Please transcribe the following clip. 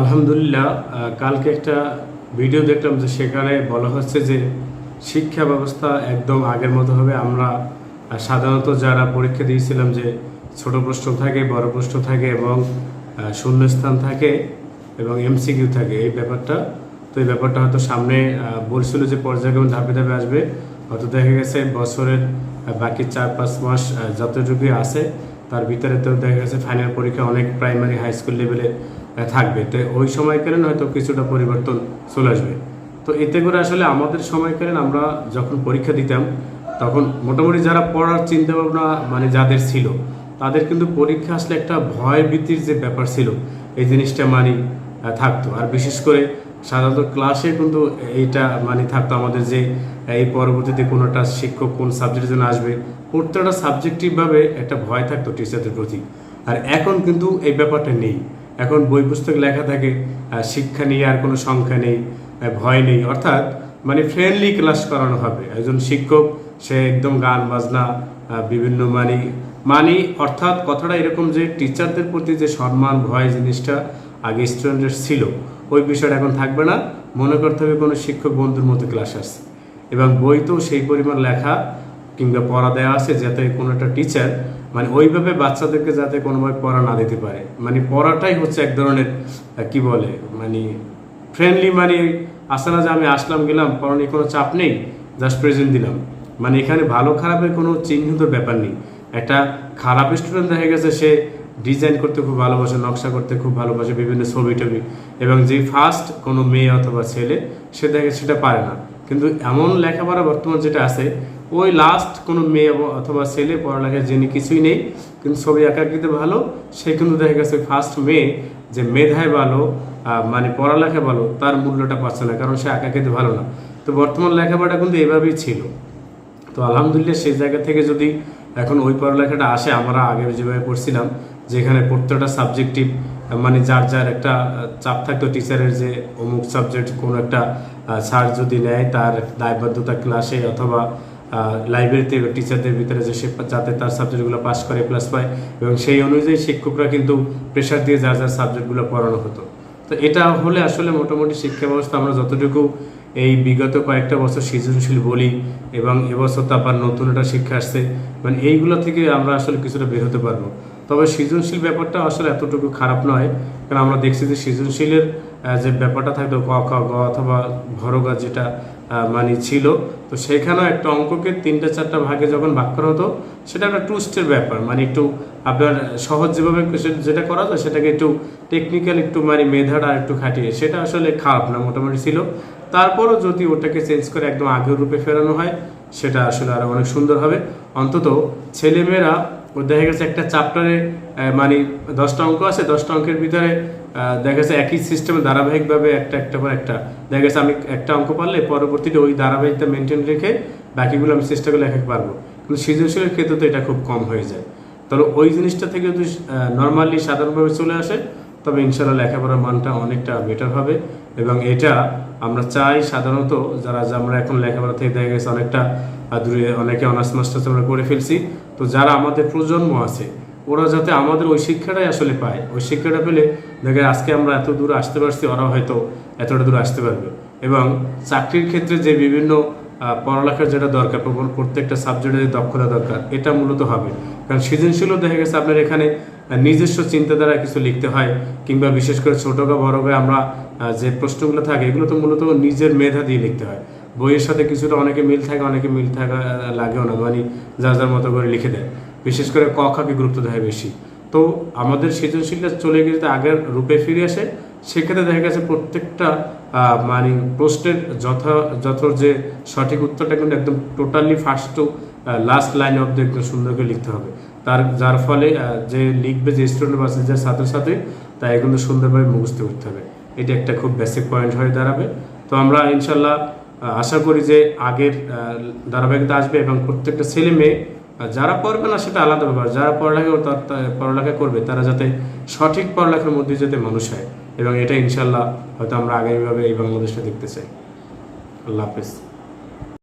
আলহামদুলিল্লাহ কালকে একটা ভিডিও দেখলাম যে সেখানে বলা হচ্ছে যে শিক্ষা ব্যবস্থা একদম আগের মতো হবে। আমরা সাধারণত যারা পরীক্ষা দিয়েছিলাম যে ছোট প্রশ্ন থাকে, বড় প্রশ্ন থাকে এবং শূন্যস্থান থাকে এবং এমসিকিউ থাকে, এই ব্যাপারটা। তো এই ব্যাপারটা হয়তো সামনে বলছিল যে পর্যায়ক্রমে ধাপে ধাপে আসবে। হয়তো দেখা গেছে বছরের বাকি চার পাঁচ মাস যতটুকুই আছে, তার ভিতরে তো দেখা গেছে ফাইনাল পরীক্ষা অনেক প্রাইমারি হাই স্কুল লেভেলে থাকবে। তো ওই সময়কালীন হয়তো কিছুটা পরিবর্তন চলে আসবে। তো এতে করে আসলে আমাদের সময়কালীন আমরা যখন পরীক্ষা দিতাম, তখন মোটামুটি যারা পড়ার চিন্তা ভাবনা মানে যাদের ছিল, তাদের কিন্তু পরীক্ষা আসলে একটা ভয় ভীতির যে ব্যাপার ছিল, এই জিনিসটা মানে থাকতো। আর বিশেষ করে সাধারণত ক্লাসে কিন্তু এইটা মানে থাকতো আমাদের যে, এই পরবর্তীতে কোনো একটা শিক্ষক কোন সাবজেক্টের জন্য আসবে, প্রত্যেকটা সাবজেক্টিভভাবে একটা ভয় থাকতো টিচারদের প্রতি। আর এখন কিন্তু এই ব্যাপারটা নেই। এখন বই পুস্তক লেখা থাকে শিক্ষা নিয়ে আর কোনো সংখ্যা নেই ভয় নেই। অর্থাৎ মানে ফ্রেন্ডলি ক্লাস করানো হবে। একজন শিক্ষক, সে একদম গান, বাজনা বিভিন্ন মানে মানে অর্থাৎ কথাটা এরকম যে টিচারদের প্রতি যে সম্মান, ভয় জিনিসটা আগে স্টুডেন্টের ছিল, ওই বিষয়টা এখন থাকবে না। মনে করতে হবে কোনো শিক্ষক বন্ধুর মতো ক্লাস আসছে। এবং বইতেও সেই পরিমাণ লেখা কিংবা পড়া দেওয়া আছে, যাতে কোনো একটা টিচার মানে ওইভাবে বাচ্চাদেরকে যাতে কোনোভাবে পড়া না দিতে পারে। মানে পড়াটাই হচ্ছে এক ধরনের কি বলে মানে ফ্রেন্ডলি মানে আসে না যে আমি আসলাম, গেলাম পড়া নিয়ে কোনো চাপ নেই জাস্ট প্রেজেন্ট দিলাম। মানে এখানে ভালো খারাপের কোনো চিহ্নিত ব্যাপার নেই। একটা খারাপ স্টুডেন্ট দেখা গেছে, সে ডিজাইন করতে খুব ভালোবাসে, নকশা করতে খুব ভালোবাসে, বিভিন্ন ছবি টবি এবং যে ফার্স্ট কোনো মেয়ে অথবা ছেলে, সে দেখে সেটা পারে না। কিন্তু এমন লেখাপড়া বর্তমান যেটা আছে, ওই লাস্ট কোনো মেয়ে অথবা ছেলে পড়ালেখায় জেনে কিছুই নেই, কিন্তু ছবি আঁকাকিতে ভালো, সে কিন্তু দেখা গেছে ফার্স্ট মেয়ে যে মেধায় ভালো মানে পড়ালেখা ভালো, তার মূল্যটা পাচ্ছে না, কারণ সে আঁকাকিতে ভালো না। তো বর্তমান লেখাপড়া কিন্তু এভাবেই ছিল। তো আলহামদুলিল্লাহ সেই জায়গা থেকে যদি এখন ওই পড়ালেখাটা আসে, আমরা আগের যেভাবে পড়ছিলাম যেখানে প্রত্যেকটা সাবজেক্টিভ মানে যার যার একটা চাপ থাকতো টিচারের যে অমুক সাবজেক্ট কোনো একটা স্যার যদি নেয়, তার দায়বদ্ধতা ক্লাসে অথবা লাইব্রেরিতে টিচারদের ভিতরে যে সে যাতে তার সাবজেক্টগুলো পাস করে প্লাস পায়, এবং সেই অনুযায়ী শিক্ষকরা কিন্তু প্রেশার দিয়ে যার যার সাবজেক্টগুলো পড়ানো হতো। তো এটা হলে আসলে মোটামুটি শিক্ষা ব্যবস্থা আমরা যতটুকু এই বিগত কয়েকটা বছর সৃজনশীল বলি, এবং এবছর তো আবার নতুন একটা শিক্ষা আসছে মানে এইগুলো থেকে আমরা আসলে কিছুটা বের হতে পারব। তবে সৃজনশীল ব্যাপারটা আসলে এতটুকু খারাপ নয়, কারণ আমরা দেখছি যে সৃজনশীলের যে ব্যাপারটা থাকতো, ক, খ, গ অথবা ভরগা যেটা মানে ছিল, তো সেখানেও একটা অঙ্ককে তিনটা, চারটা ভাগে যখন ভাগ করা হতো, সেটা একটা টুস্টের ব্যাপার। মানে একটু আপনার সহজ যেভাবে যেটা করা যায়, সেটাকে একটু টেকনিক্যাল একটু মানে মেধাটা আর একটু খাটিয়ে, সেটা আসলে খারাপ না, মোটামুটি ছিল। তারপরও যদি ওটাকে চেঞ্জ করে একদম আগের রূপে ফেরানো হয়, সেটা আসলে আরও অনেক সুন্দর হবে। অন্তত ছেলেমেয়েরা দেখা গেছে একটা চ্যাপ্টারে মানে দশটা অঙ্ক আছে, দশটা অঙ্কের ভিতরে দেখা গেছে একই সিস্টেমে ধারাবাহিকভাবে একটা একটা পর একটা। দেখা গেছে আমি একটা অঙ্ক পারলে পরবর্তীতে ওই ধারাবাহিকটা মেনটেন রেখে বাকিগুলো আমি চেষ্টা করে লেখাতে পারব। কিন্তু সৃজনশীলের ক্ষেত্রে তো এটা খুব কম হয়ে যায়। তাহলে ওই জিনিসটা থেকে যদি নর্মালি সাধারণভাবে চলে আসে তবে ইনশাল্লাহ লেখাপড়ার মানটা অনেকটা বেটার হবে এবং এটা আমরা চাই সাধারণত যারা আমরা এখন লেখাপড়া থেকে দেখা গেছে অনেকটা দূরে অনেকে অনার্স মাস্টার্স আমরা করে ফেলছি। তো যারা আমাদের প্রজন্ম আছে, ওরা যাতে আমাদের ওই শিক্ষাটাই আসলে পায়। ওই শিক্ষাটা পেলে দেখে আজকে আমরা এত দূর আসতে পারছি ওরা হয়তো এতটা দূর আসতে পারবে। এবং চাকরির ক্ষেত্রে যে বিভিন্ন পড়ালেখার যেটা দরকার প্রত্যেকটা সাবজেক্টের যে দক্ষতা দরকার, এটা মূলত হবে। কারণ সৃজনশীলও দেখা গেছে আপনার এখানে নিজস্ব চিন্তাধারা কিছু লিখতে হয়, কিংবা বিশেষ করে ছোট বা বড় আমরা যে প্রশ্নগুলো থাকে, এগুলো তো মূলত নিজের মেধা দিয়ে লিখতে হয়। বইয়ের সাথে কিছুটা অনেকে মিল থাকে, অনেকে মিল থাকা লাগেও না মানে যার যার মতো করে লিখে দেয়। বিশেষ করে ক খাকে গুরুত্ব দেয় বেশি। তো আমাদের সৃজনশীলটা চলে গিয়ে যদি আগের রূপে ফিরে আসে। সেক্ষেত্রে দেখা গেছে প্রত্যেকটা মানে প্রশ্নের যথা যথ যে সঠিক উত্তরটা কিন্তু একদম totally first to last line of একদম সুন্দর করে লিখতে হবে। তার, যার ফলে যে লিখবে, যে স্টুডেন্ট বা যে ছাত্রছাত্রী, তাই কিন্তু সুন্দরভাবে মুখস্থ করতে হবে। এটা একটা খুব বেসিক পয়েন্ট হয়ে দাঁড়াবে। তো আমরা ইনশাল্লাহ আশা করি যে আগের ধারাবাহিকতা আসবে এবং প্রত্যেকটা ছেলে মেয়ে যারা পড়বে না সেটা আলাদা ব্যাপার। যারা পড়ালেখা তার- পড়ালেখা করবে, তারা যাতে সঠিক পড়ালেখার মধ্যে যাতে মানুষ হয়। এবং এটা ইনশাল্লাহ হয়তো আমরা আগামীভাবে এই বাংলাদেশটা দেখতে চাই। আল্লাহ হাফেজ।